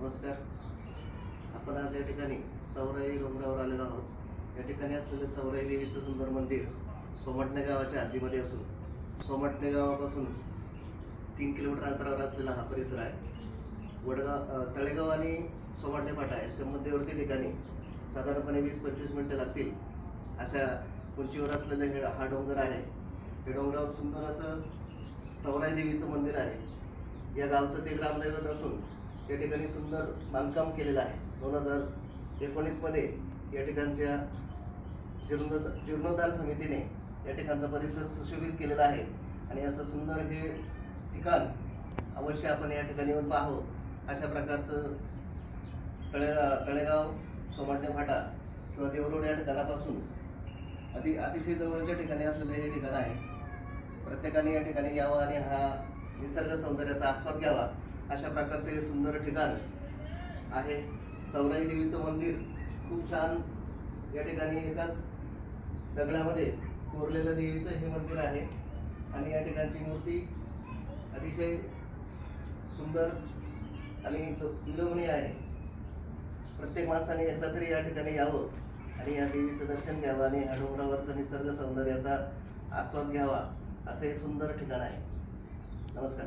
नमस्कार. आपण आज या ठिकाणी चौराई डोंगरावर आलेलो आहोत. या ठिकाणी असलेलं चौराई देवीचं सुंदर मंदिर सोमटणे गावाच्या हद्दीमध्ये असून सोमटणे गावापासून तीन किलोमीटर अंतरावर असलेला हा परिसर आहे. वडगाव तळेगाव आणि सोमटणे फाटा याच्या मध्यवर्ती ठिकाणी साधारणपणे वीस पंचवीस मिनटं लागतील अशा उंचीवर असलेलं हे हा डोंगर आहे. हे डोंगरावर सुंदर असं चौराई देवीचं मंदिर आहे. या गावचं ते ग्रामदैवत असून या ठिकाणी सुंदर बांधकाम केलेलं आहे. दोन हजार एकोणीसमध्ये या ठिकाणच्या जीर्णोद्धार जीर्णोद्धार समितीने या ठिकाणचा परिसर सुशोभित केलेला आहे. आणि असं सुंदर हे ठिकाण अवश्य आपण या ठिकाणी येऊन पाहू अशा प्रकारचं तळे तळेगाव सोमाटणे फाटा किंवा देवरोड या ठिकाणापासून अति अतिशय जवळच्या ठिकाणी असलेलं हे ठिकाण आहे. प्रत्येकाने या ठिकाणी यावं आणि हा निसर्ग सौंदर्याचा आस्वाद घ्यावा. अशा प्रकारचं हे सुंदर ठिकाण आहे. चौराई देवीचं मंदिर खूप छान या ठिकाणी एकाच दगडामध्ये कोरलेलं देवीचं हे मंदिर आहे. आणि या ठिकाणची मूर्ती अतिशय सुंदर आणि विलोभनीय आहे. प्रत्येक माणसाने एकदा तरी या ठिकाणी यावं आणि या देवीचं दर्शन घ्यावं आणि ह्या डोंगरावरचं निसर्ग सौंदर्याचा आस्वाद घ्यावा असं हे सुंदर ठिकाण आहे. नमस्कार.